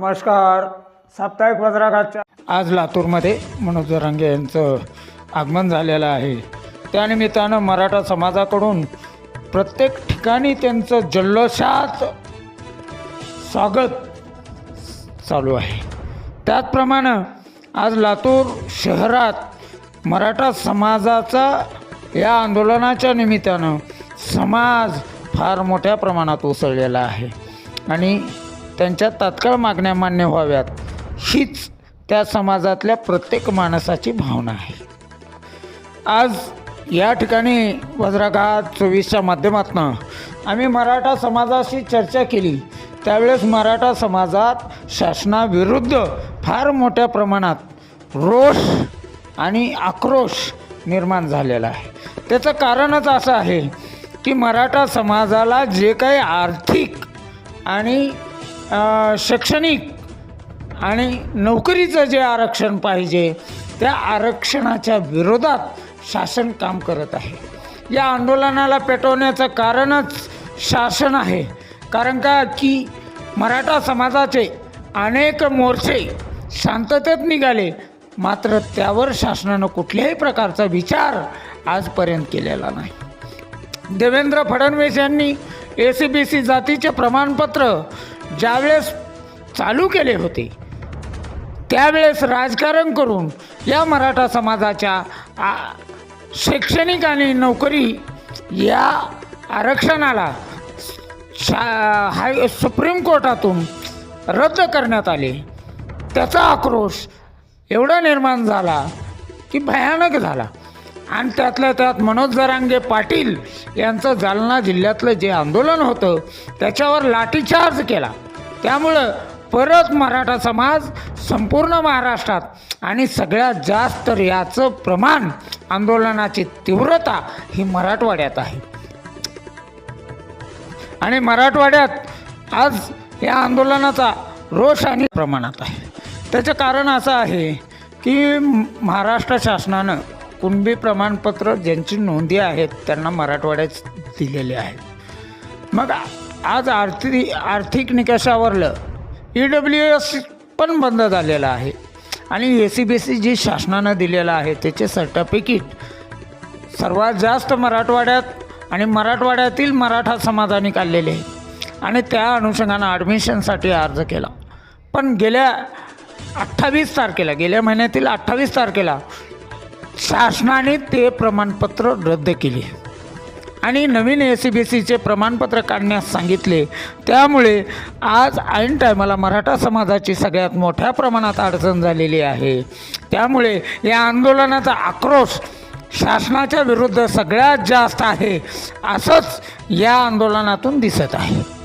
नमस्कार. साप्ताहिक वज्राघातच्या आज लातूरमध्ये मनोज रंगे यांचं आगमन झालेलं आहे. त्यानिमित्तानं मराठा समाजाकडून प्रत्येक ठिकाणी त्यांचं जल्लोषात स्वागत चालू आहे. त्याचप्रमाणे आज लातूर शहरात मराठा समाजाचा या आंदोलनाच्या निमित्तानं समाज फार मोठ्या प्रमाणात उसळलेला आहे. आणि त्यांच्या तात्काळ मागण्या मान्य व्हाव्यात. हीच त्या समाजातल्या प्रत्येक माणसाची भावना आहे. आज या ठिकाणी वज्राघात चोवीसच्या माध्यमातून आम्ही मराठा समाजाशी चर्चा केली. त्यावेळेस मराठा समाजात शासनाविरुद्ध फार मोठ्या प्रमाणात रोष आणि आक्रोश निर्माण झालेला आहे. त्याचं कारणच असं आहे की मराठा समाजाला जे काही आर्थिक आणि शैक्षणिक आणि नोकरीचं जे आरक्षण पाहिजे त्या आरक्षणाच्या विरोधात शासन काम करत आहे. या आंदोलनाला पेटवण्याचं कारणच शासन आहे. कारण का? की मराठा समाजाचे अनेक मोर्चे शांततेत निघाले मात्र त्यावर शासनानं कुठल्याही प्रकारचा विचार आजपर्यंत केलेला नाही. देवेंद्र फडणवीस यांनी ए सी बी सी जातीचे प्रमाणपत्र ज्यावेळेस चालू केले होते त्यावेळेस राजकारण करून या मराठा समाजाच्या आ, शैक्षणिक आणि नोकरी या आरक्षणाला शा हाय सुप्रीम कोर्टातून रद्द करण्यात आले. त्याचा आक्रोश एवढा निर्माण झाला की भयानक झाला. आणि त्यातल्या त्यात मनोज जरांगे पाटील यांचं जालना जिल्ह्यातलं जे आंदोलन होतं त्याच्यावर लाठीचार्ज केला. त्यामुळं परत मराठा समाज संपूर्ण महाराष्ट्रात आणि सगळ्यात जास्त तर याचं प्रमाण आंदोलनाची तीव्रता ही मराठवाड्यात आहे. आणि मराठवाड्यात आज या आंदोलनाचा रोष आणि प्रमाणात आहे. त्याचं कारण असं आहे की महाराष्ट्र शासनानं कुणबी प्रमाणपत्र ज्यांची नोंदी आहेत त्यांना मराठवाड्यात दिलेले आहेत. मग आज आर्थिक आर्थिक निकषावरलं ई डब्ल्यू एस पण बंद झालेलं आहे. आणि ए सी बी सी जी शासनानं दिलेलं आहे त्याचे सर्टिफिकेट सर्वात जास्त मराठवाड्यात आणि मराठवाड्यातील मराठा समाजाने काढलेले आहे आणि त्या अनुषंगानं ॲडमिशनसाठी अर्ज केला. पण गेल्या अठ्ठावीस तारखेला गेल्या महिन्यातील अठ्ठावीस तारखेला शासनाने ते प्रमाणपत्र रद्द केले. आणि नवीन ए सी बी सीचे प्रमाणपत्र काढण्यास सांगितले. त्यामुळे आज ऐन टायमाला मराठा समाजाची सगळ्यात मोठ्या प्रमाणात अडचण झालेली आहे. त्यामुळे या आंदोलनाचा आक्रोश शासनाच्या विरुद्ध सगळ्यात जास्त आहे असंच या आंदोलनातून दिसत आहे.